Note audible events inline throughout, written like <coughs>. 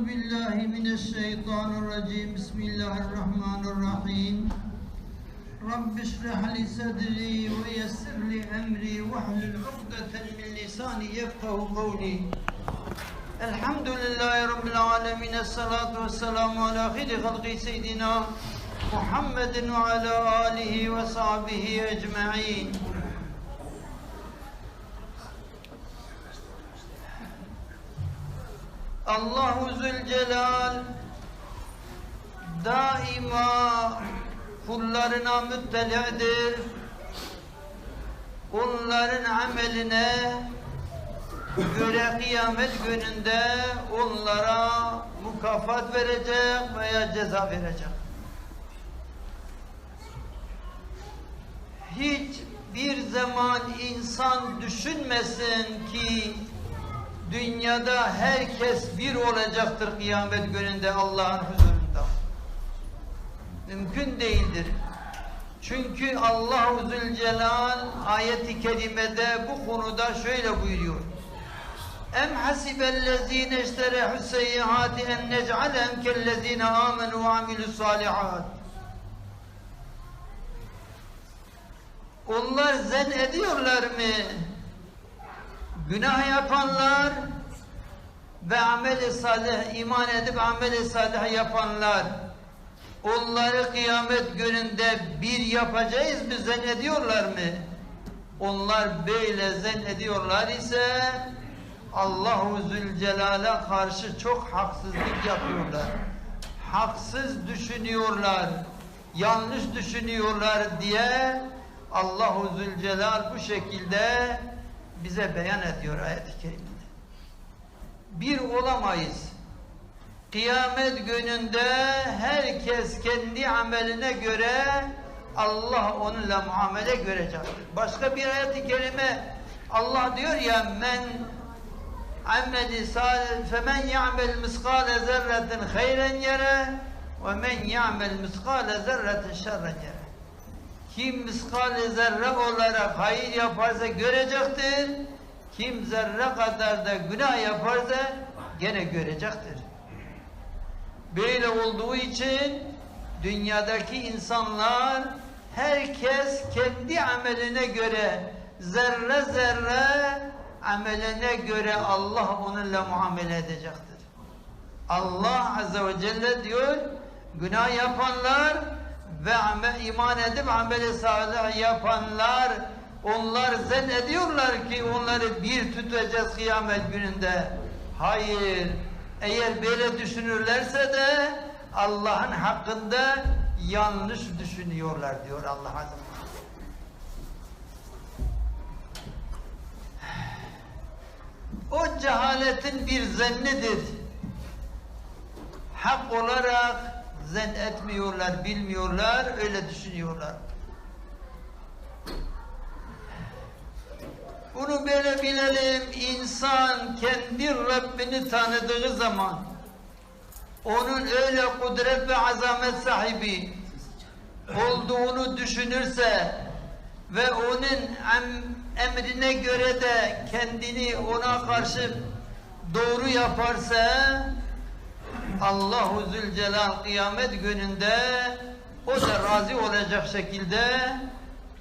بالله من الشيطان الرجيم. بسم الله الرحمن الرحيم. رب اشرح لي صدري ويسر لي أمري واحلل عقدة من لساني يفقه قولي. الحمد لله رب العالمين الصلاة والسلام على خير خلق سيدنا محمد وعلى آله وصحبه أجمعين. Allahu Zülcelal daima kullarına mütteli'dir. Onların ameline göre kıyamet gününde onlara mukafat verecek veya ceza verecek. Hiç bir zaman insan düşünmesin ki dünyada herkes bir olacaktır kıyamet gününde Allah'ın huzurunda. Mümkün değildir. Çünkü Allah-u Zülcelal ayeti kerimede bu konuda şöyle buyuruyor. Em hasibellezine işterehu seyyihati en nec'alem kellezine amenu ve amilus salihat. Onlar zen ediyorlar mı? Günah yapanlar ve amel-i salih, iman edip amel-i salih yapanlar onları kıyamet gününde bir yapacağız mı zannediyorlar mı? Onlar böyle zannediyorlar ise Allahu Zülcelal'e karşı çok haksızlık yapıyorlar. Haksız düşünüyorlar, yanlış düşünüyorlar diye Allahu Zülcelal bu şekilde bize beyan ediyor ayet-i kerimede. Bir olamayız. Kıyamet gününde herkes kendi ameline göre Allah onunla muamele görecektir. Başka bir ayet-i kerime Allah diyor ya men ameli salih femen ya'mel miskale zerretin hayren yere ve men ya'mel miskale zerretin şerren yere. Kim miskale zerre olarak hayır yaparsa görecektir. Kim zerre kadar da günah yaparsa gene görecektir. Böyle olduğu için dünyadaki insanlar herkes kendi ameline göre zerre zerre ameline göre Allah onunla muamele edecektir. Allah Azze ve Celle diyor günah yapanlar ve iman edip ameli salih yapanlar onlar zannediyorlar ki onları bir tutacağız kıyamet gününde. Hayır. Eğer böyle düşünürlerse de Allah'ın hakkında yanlış düşünüyorlar diyor Allah Azze <sighs> O cehaletin bir zennidir. Hak olarak zen etmiyorlar, bilmiyorlar, öyle düşünüyorlar. Bunu böyle bilelim, insan kendi Rabbini tanıdığı zaman, onun öyle kudret ve azamet sahibi olduğunu düşünürse ve onun em, emrine göre de kendini ona karşı doğru yaparsa, Allahu Zülcelal kıyamet gününde o da razı olacak şekilde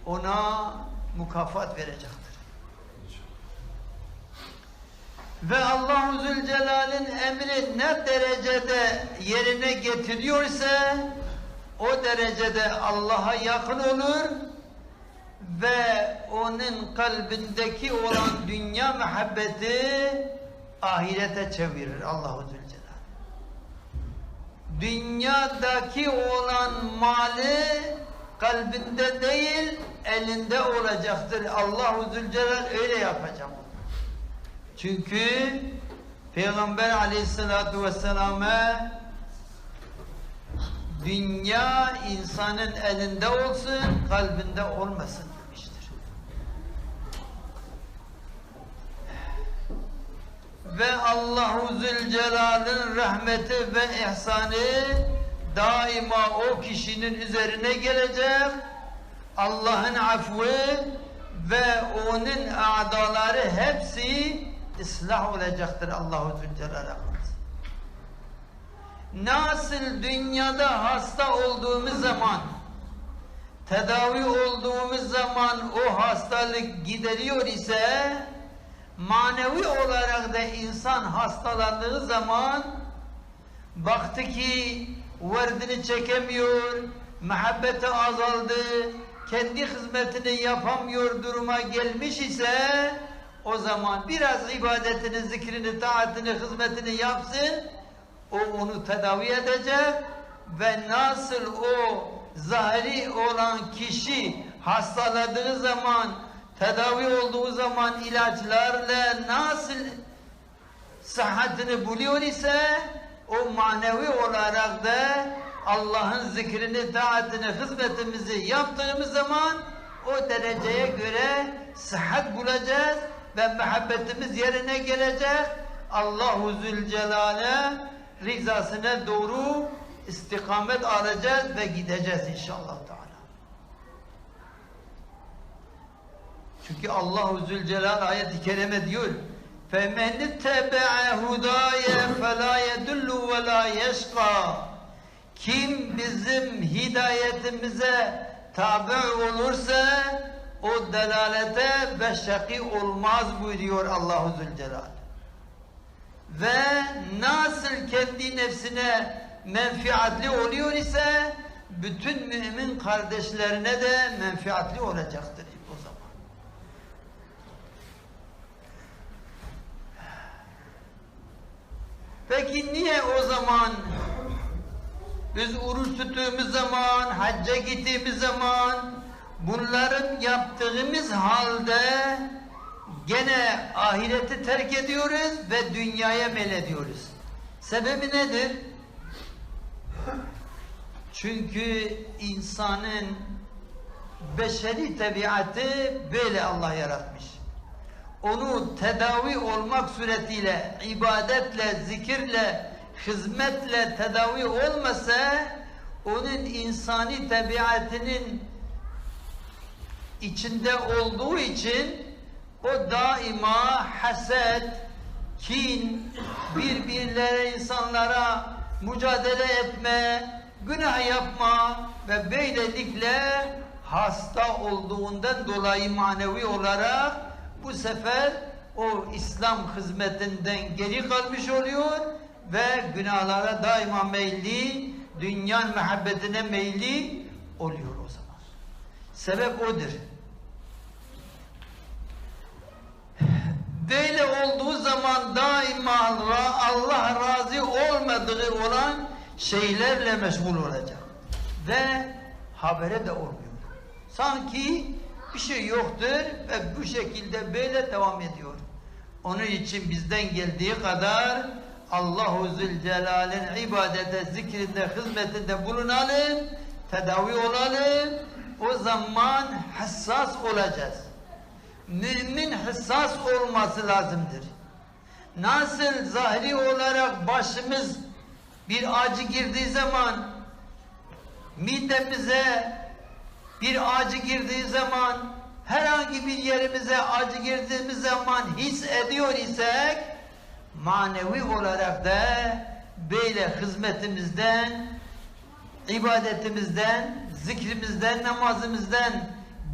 ona mukafat verecektir. Ve Allahu Zülcelal'in emri ne derecede yerine getiriyorsa o derecede Allah'a yakın olur ve onun kalbindeki olan dünya muhabbeti ahirete çevirir Allahu Zülcelal dünyadaki olan mali kalbinde değil elinde olacaktır. Allahu Zülcelal öyle yapacak. Çünkü Peygamber aleyhissalatu vesselam'a dünya insanın elinde olsun, kalbinde olmasın Ve Allahu Zülcelal'ın rahmeti ve ihsanı daima o kişinin üzerine gelecek. Allah'ın affı ve onun adaları hepsi ıslah olacaktır Allahu Zülcelal'a. nasıl dünyada hasta olduğumuz zaman tedavi olduğumuz zaman o hastalık gideriyor ise manevi olarak da insan hastalandığı zaman baktı ki vardını çekemiyor, muhabbeti azaldı, kendi hizmetini yapamıyor duruma gelmiş ise o zaman biraz ibadetini, zikrini, taatini, hizmetini yapsın o onu tedavi edecek ve nasıl o zahiri olan kişi hastaladığı zaman tedavi olduğu zaman ilaçlarla nasıl sıhhatini buluyor ise o manevi olarak da Allah'ın zikrini, taatini, hizmetimizi yaptığımız zaman o dereceye göre sıhhat bulacağız ve muhabbetimiz yerine gelecek. Allahu Zülcelal'e rızasına doğru istikamet alacağız ve gideceğiz inşallah Teala. Çünkü Allahu Zülcelal ayet-i kerime diyor فَمَنِ اتَّبَعَ هُدَايَ فَلَا يَدُلُّ وَلَا يَشْقَى Kim bizim hidayetimize tabi olursa o delalete ve şaki olmaz buyuruyor Allahu Zülcelal. Ve nasıl kendi nefsine menfiatli oluyor ise bütün mümin kardeşlerine de menfiatli olacaktır Peki niye o zaman biz oruç tuttuğumuz zaman, hacca gittiğimiz zaman bunların yaptığımız halde gene ahireti terk ediyoruz ve dünyaya meylediyoruz. Sebebi nedir? Çünkü insanın beşeri tabiatı böyle Allah yaratmış. Onu tedavi olmak suretiyle, ibadetle, zikirle, hizmetle tedavi olmasa, onun insani tabiatının içinde olduğu için o daima haset, kin, birbirlere insanlara mücadele etme, günah yapma ve böylelikle hasta olduğundan dolayı manevi olarak bu sefer o İslam hizmetinden geri kalmış oluyor ve günahlara daima meyilli, dünya muhabbetine meyilli oluyor o zaman. Sebep odur. Böyle olduğu zaman daima Allah razı olmadığı olan şeylerle meşgul olacak. Ve habere de olmuyor. Sanki bir şey yoktur ve bu şekilde böyle devam ediyor. Onun için bizden geldiği kadar Allahu Zülcelal'in ibadete, zikrinde, hizmetinde bulunalım, tedavi olalım. O zaman hassas olacağız. Mümin hassas olması lazımdır. Nasıl zahiri olarak başımız bir acı girdiği zaman midemize bir acı girdiği zaman herhangi bir yerimize acı girdiğimiz zaman his ediyor isek manevi olarak da böyle hizmetimizden ibadetimizden zikrimizden namazımızdan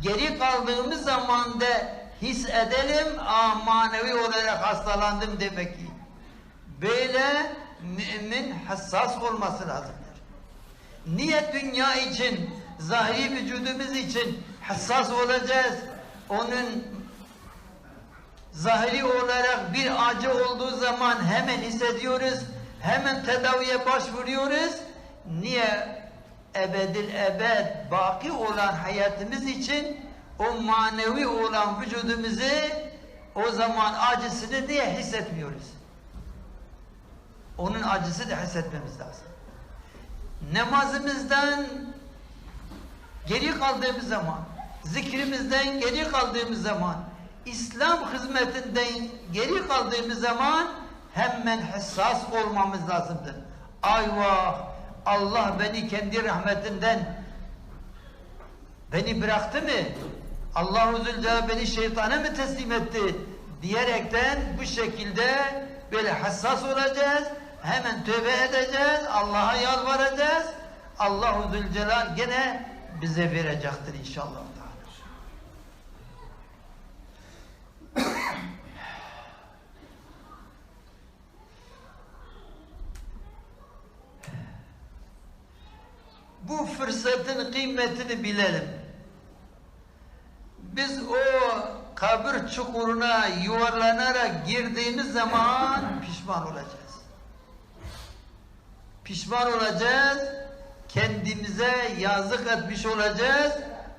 geri kaldığımız zaman da his edelim Aa, manevi olarak hastalandım demek ki böyle mümin hassas olması lazımdır. Niye dünya için, zahiri vücudumuz için hassas olacağız? Onun zahiri olarak bir acı olduğu zaman hemen hissediyoruz, hemen tedaviye başvuruyoruz. Niye? Ebedil ebed baki olan hayatımız için o manevi olan vücudumuzu o zaman acısını diye hissetmiyoruz. Onun acısı da hissetmemiz lazım. Namazımızdan geri kaldığımız zaman, zikrimizden geri kaldığımız zaman, İslam hizmetinden geri kaldığımız zaman hemen hassas olmamız lazımdır. Ayvah! Allah beni kendi rahmetinden beni bıraktı mı? Allahu Zülcelal beni şeytana mı teslim etti? Diyerekten bu şekilde böyle hassas olacağız. hemen tövbe edeceğiz, Allah'a yalvaracağız. Allahu Zülcelal gene bize verecektir inşallah. Bu fırsatın kıymetini bilelim. Biz o kabir çukuruna yuvarlanarak girdiğimiz zaman pişman olacağız. Pişman olacağız, kendimize yazık etmiş olacağız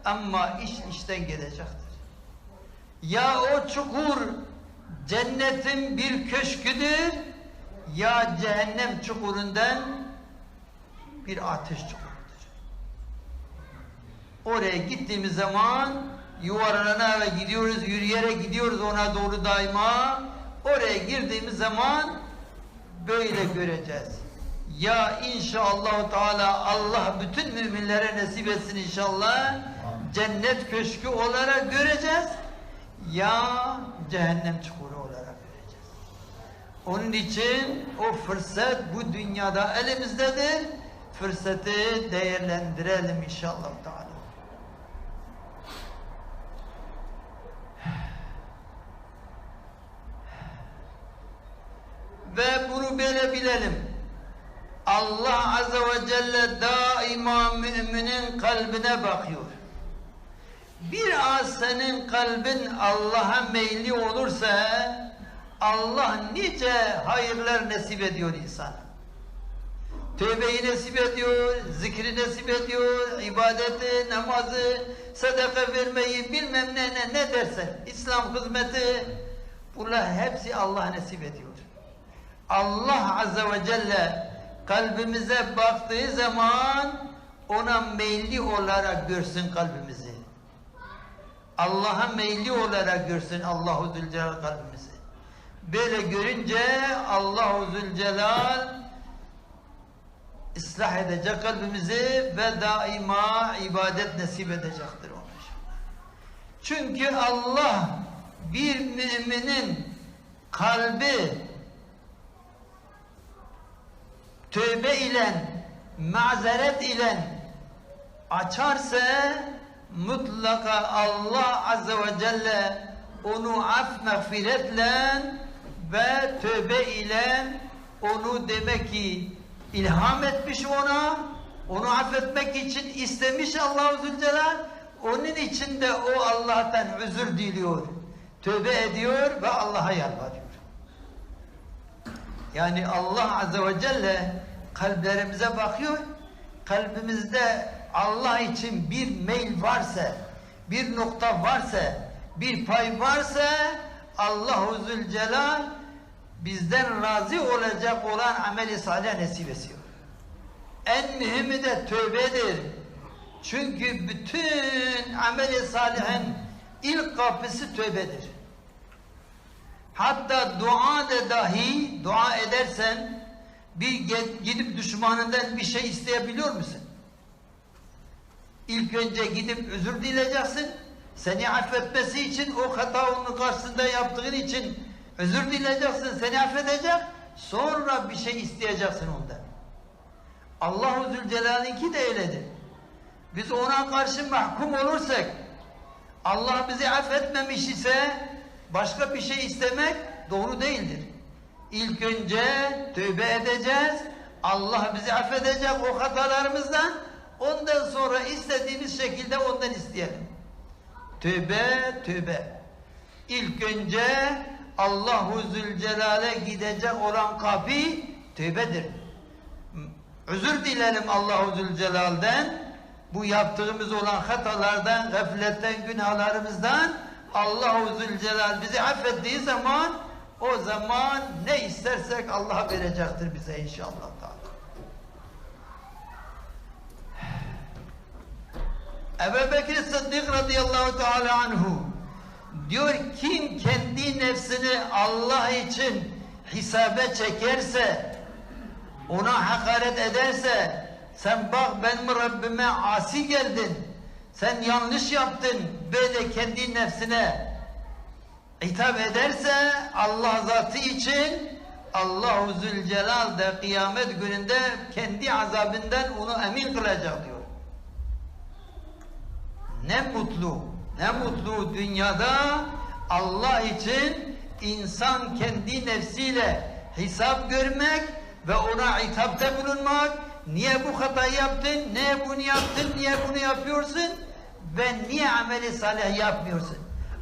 ama iş işten gelecektir. Ya o çukur cennetin bir köşküdür ya cehennem çukurundan bir ateş çukurudur. Oraya gittiğimiz zaman yuvarlanarak gidiyoruz, yürüyerek gidiyoruz ona doğru daima. Oraya girdiğimiz zaman böyle göreceğiz. Ya inşallah Teala Allah bütün müminlere nasip etsin inşallah. Cennet köşkü olarak göreceğiz. Ya cehennem çukuru olarak göreceğiz. Onun için o fırsat bu dünyada elimizdedir. Fırsatı değerlendirelim inşallah Teala. Ve bunu böyle bilelim. Allah Azze ve Celle daima müminin kalbine bakıyor. Biraz senin kalbin Allah'a meyli olursa Allah nice hayırlar nasip ediyor insana. Tövbeyi nasip ediyor, zikri nasip ediyor, ibadeti, namazı, sadaka vermeyi bilmem ne ne, ne dersen, İslam hizmeti, bunlar hepsi Allah nasip ediyor. Allah Azze ve Celle kalbimize baktığı zaman ona meyilli olarak görsün kalbimizi. Allah'a meyilli olarak görsün Allahu Zülcelal kalbimizi. Böyle görünce Allahu Zülcelal ıslah edecek kalbimizi ve daima ibadet nasip edecektir ona. Çünkü Allah bir müminin kalbi tövbe ile mazeret ile açarsa mutlaka Allah Azze ve Celle onu af mağfiretle ve tövbe ile onu demek ki ilham etmiş ona onu affetmek için istemiş Allah-u Zülcelal onun için de o Allah'tan özür diliyor tövbe ediyor ve Allah'a yalvarıyor yani Allah Azze ve Celle kalplerimize bakıyor. Kalbimizde Allah için bir meyil varsa, bir nokta varsa, bir pay varsa Allahu Zülcelal bizden razı olacak olan ameli salih nasip ediyor. En mühimi de tövbedir. Çünkü bütün ameli salihin ilk kapısı tövbedir. Hatta dua da dahi dua edersen bir gidip düşmanından bir şey isteyebiliyor musun? İlk önce gidip özür dileyeceksin. Seni affetmesi için o hata onun karşısında yaptığın için özür dileyeceksin. Seni affedecek. Sonra bir şey isteyeceksin ondan. Allahu Zülcelal'inki de öyledir. Biz ona karşı mahkum olursak Allah bizi affetmemiş ise başka bir şey istemek doğru değildir. İlk önce tövbe edeceğiz. Allah bizi affedecek o hatalarımızdan. Ondan sonra istediğimiz şekilde ondan isteyelim. Tövbe, tövbe. İlk önce Allahu Zülcelal'e gidecek olan kapı tövbedir. Özür dilerim Allahu Zülcelal'den. Bu yaptığımız olan hatalardan, gafletten, günahlarımızdan Allahu Zülcelal bizi affettiği zaman o zaman ne istersek Allah verecektir bize inşallah. Ebu Bekir Sıddık radıyallahu teala anhu diyor kim kendi nefsini Allah için hisabe çekerse ona hakaret ederse sen bak benim Rabbime asi geldin sen yanlış yaptın böyle kendi nefsine hitap ederse Allah zatı için Allahu Zülcelal de kıyamet gününde kendi azabından onu emin kılacak diyor. Ne mutlu, ne mutlu dünyada Allah için insan kendi nefsiyle hesap görmek ve ona hitapta bulunmak. Niye bu hatayı yaptın? Niye bunu yaptın? Niye bunu yapıyorsun? Ve niye ameli salih yapmıyorsun?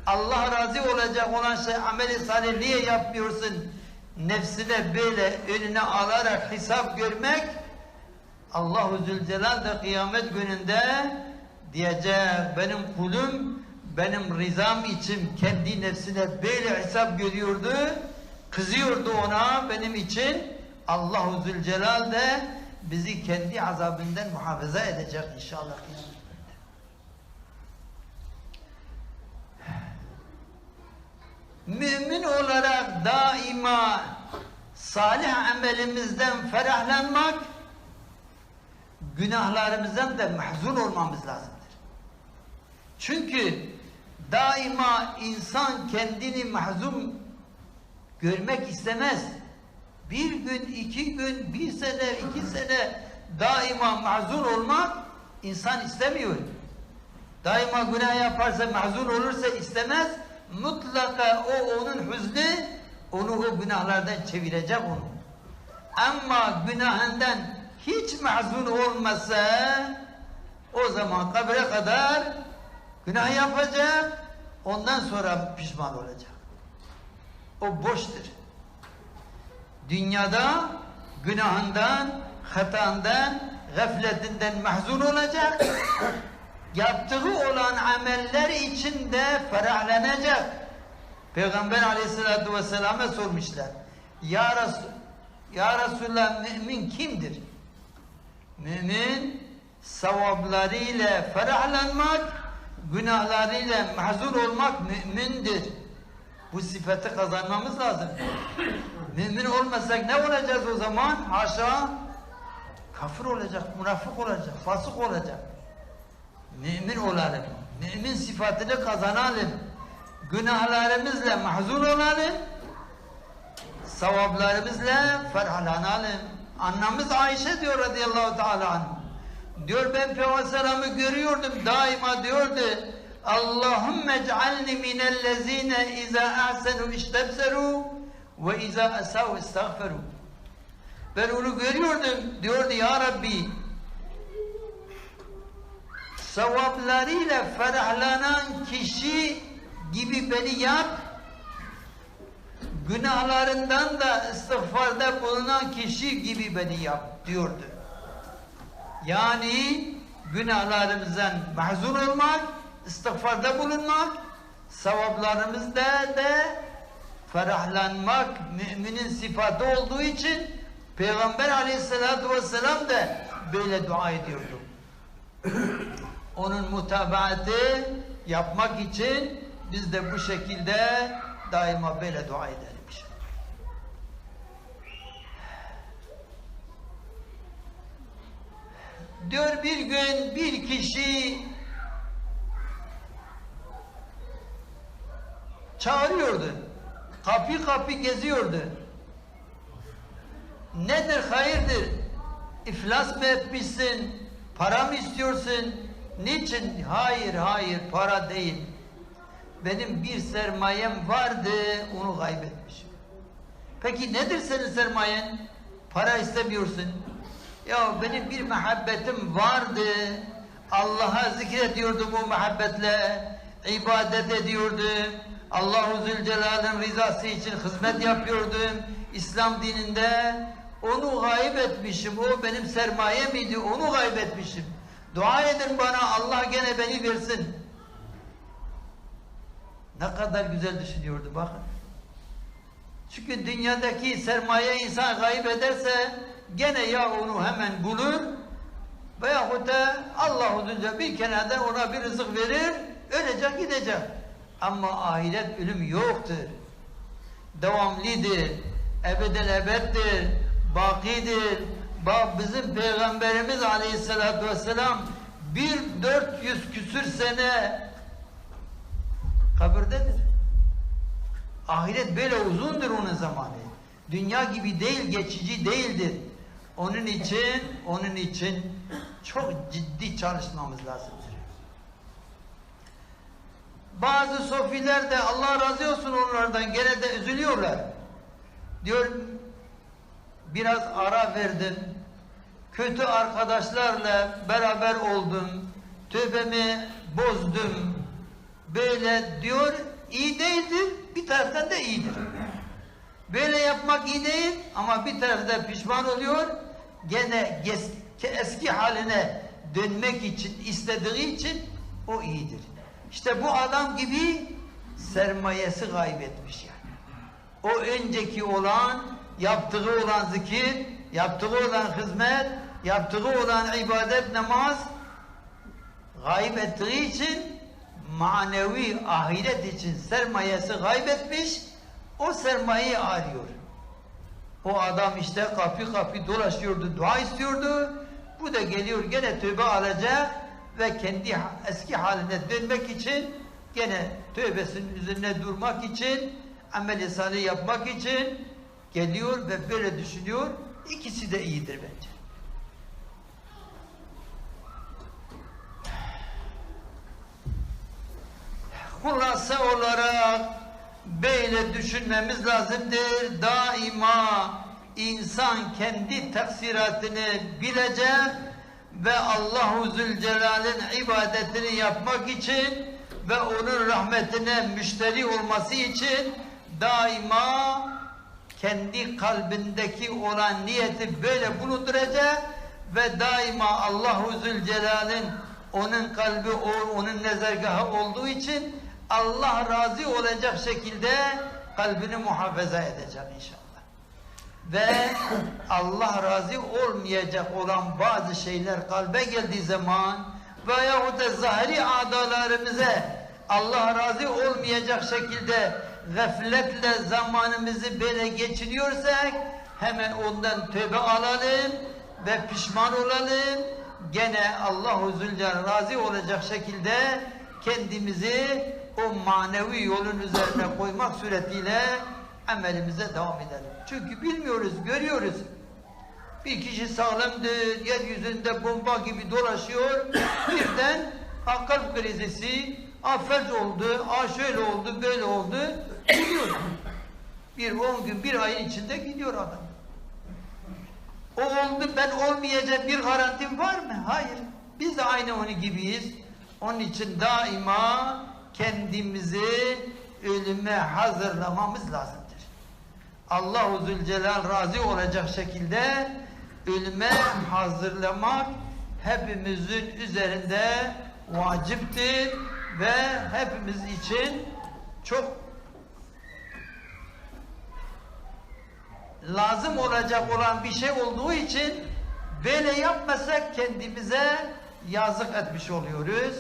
Allah razı olacak olan şey ameli salih niye yapmıyorsun? Nefsine böyle önüne alarak hesap görmek Allahu Zülcelal de kıyamet gününde diyecek benim kulum benim rızam için kendi nefsine böyle hesap görüyordu kızıyordu ona benim için Allahu Zülcelal de bizi kendi azabından muhafaza edecek inşallah. Mümin olarak daima salih amelimizden ferahlanmak, günahlarımızdan da mahzun olmamız lazımdır. Çünkü daima insan kendini mahzun görmek istemez. Bir gün, iki gün, bir sene, iki sene daima mahzun olmak insan istemiyor. Daima günah yaparsa, mahzun olursa istemez. Mutlaka o onun hüznü, onu o günahlardan çevirecek onu. Ama günahından hiç mahzun olmasa, o zaman kabre kadar günah yapacak, ondan sonra pişman olacak. O boştur. Dünyada günahından, hatandan, gafletinden mahzun olacak. <coughs> Yaptığı olan ameller içinde ferahlanacak. Peygamber aleyhissalatü vesselam'a sormuşlar. Ya, Resul, ya Resulullah mümin kimdir? Mümin sevaplarıyla ferahlanmak, günahlarıyla mahzun olmak mümindir. Bu sıfatı kazanmamız lazım. Mümin olmasak ne olacağız o zaman? Haşa kafir olacak, münafık olacak, fasık olacak. Mümin olalım. Mümin sıfatını kazanalım. Günahlarımızla mahzun olalım. Sevaplarımızla ferahlanalım. Annemiz Ayşe diyor radıyallahu teala anh. Diyor ben Peygamber'i görüyordum daima diyordu. Allahümme ec'alni minellezine izâ ahsenu iştebseru ve izâ esav istagferu. Ben onu görüyordum. Diyordu ya Rabbi sevaplarıyla ferahlanan kişi gibi beni yap. Günahlarından da istiğfarda bulunan kişi gibi beni yap diyordu. Yani günahlarımızdan mahzun olmak, istiğfarda bulunmak, sevaplarımızda da ferahlanmak müminin sıfatı olduğu için Peygamber aleyhissalatü vesselam da böyle dua ediyordu. Onun mutabaatı yapmak için biz de bu şekilde daima böyle dua edelim. Diyor bir gün bir kişi çağırıyordu. Kapı kapı geziyordu. Nedir hayırdır? İflas mı etmişsin? Para mı istiyorsun? Niçin? Hayır hayır para değil. Benim bir sermayem vardı onu kaybetmişim. Peki nedir senin sermayen? Para istemiyorsun. Ya benim bir muhabbetim vardı. Allah'a zikrediyordum o muhabbetle. ibadet ediyordum. Allahu Zülcelal'in rızası için hizmet yapıyordum. İslam dininde onu kaybetmişim. O benim sermayem idi. Onu kaybetmişim. Dua edin bana Allah gene beni versin. Ne kadar güzel düşünüyordu bakın. Çünkü dünyadaki sermaye insan kaybederse gene ya onu hemen bulur veyahut da Allah uzunca bir kenarda ona bir rızık verir, ölecek gidecek. Ama ahiret ölüm yoktur. Devamlidir, ebedel ebeddir, bakidir. Bak bizim Peygamberimiz Aleyhisselatü Vesselam bir dört yüz küsür sene kabirdedir. Ahiret böyle uzundur onun zamanı. Dünya gibi değil, geçici değildir. Onun için, onun için çok ciddi çalışmamız lazımdır. Bazı sofiler de Allah razı olsun onlardan gene de üzülüyorlar. Diyor biraz ara verdim. Kötü arkadaşlarla beraber oldum. Tövbemi bozdum. Böyle diyor iyi değildir. Bir taraftan da iyidir. Böyle yapmak iyi değil ama bir tarafta pişman oluyor. Gene eski haline dönmek için istediği için o iyidir. İşte bu adam gibi sermayesi kaybetmiş yani. O önceki olan, yaptığı olan zikir, yaptığı olan hizmet, yaptığı olan ibadet, namaz kaybettiği için manevi ahiret için sermayesi kaybetmiş, o sermayeyi arıyor. O adam işte kapı kapı dolaşıyordu, dua istiyordu. Bu da geliyor gene tövbe alacak ve kendi eski haline dönmek için gene tövbesinin üzerine durmak için amel-i yapmak için geliyor ve böyle düşünüyor. İkisi de iyidir bence. Hulasa olarak böyle düşünmemiz lazımdır. Daima insan kendi taksiratını bilecek ve Allahu Zülcelal'in ibadetini yapmak için ve onun rahmetine müşteri olması için daima kendi kalbindeki olan niyeti böyle bulunduracak ve daima Allahu Zülcelal'in onun kalbi o, onun nezergahı olduğu için Allah razı olacak şekilde kalbini muhafaza edecek inşallah. Ve Allah razı olmayacak olan bazı şeyler kalbe geldiği zaman veyahut da zahiri adalarımıza Allah razı olmayacak şekilde gafletle zamanımızı böyle geçiriyorsak hemen ondan tövbe alalım ve pişman olalım. Gene Allahu Zülcelal razı olacak şekilde kendimizi o manevi yolun üzerine koymak suretiyle amelimize devam edelim. Çünkü bilmiyoruz, görüyoruz. Bir kişi sağlamdır, yeryüzünde bomba gibi dolaşıyor. <coughs> Birden ha, kalp krizisi, felç oldu, ha, şöyle oldu, böyle oldu. Gidiyor. Bir on gün, bir ayın içinde gidiyor adam. O oldu, ben olmayacak bir garantim var mı? Hayır. Biz de aynı onun gibiyiz. Onun için daima kendimizi ölüme hazırlamamız lazımdır. Allahu Zülcelal razı olacak şekilde ölüme hazırlamak hepimizin üzerinde vaciptir ve hepimiz için çok lazım olacak olan bir şey olduğu için böyle yapmasak kendimize yazık etmiş oluyoruz.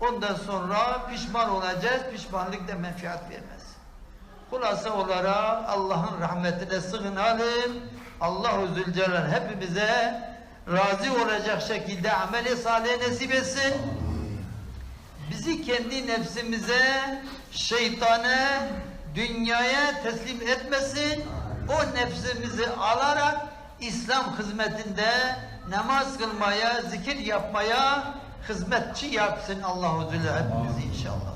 Ondan sonra pişman olacağız. Pişmanlık da menfaat vermez. Hulasa olarak Allah'ın rahmetine sığınalım. Allah-u Zülcelal hepimize razı olacak şekilde ameli salih nasip etsin. Bizi kendi nefsimize, şeytana, dünyaya teslim etmesin. O nefsimizi alarak İslam hizmetinde namaz kılmaya, zikir yapmaya hizmetçi yapsın Allahu Zülcelal hepimizi inşallah.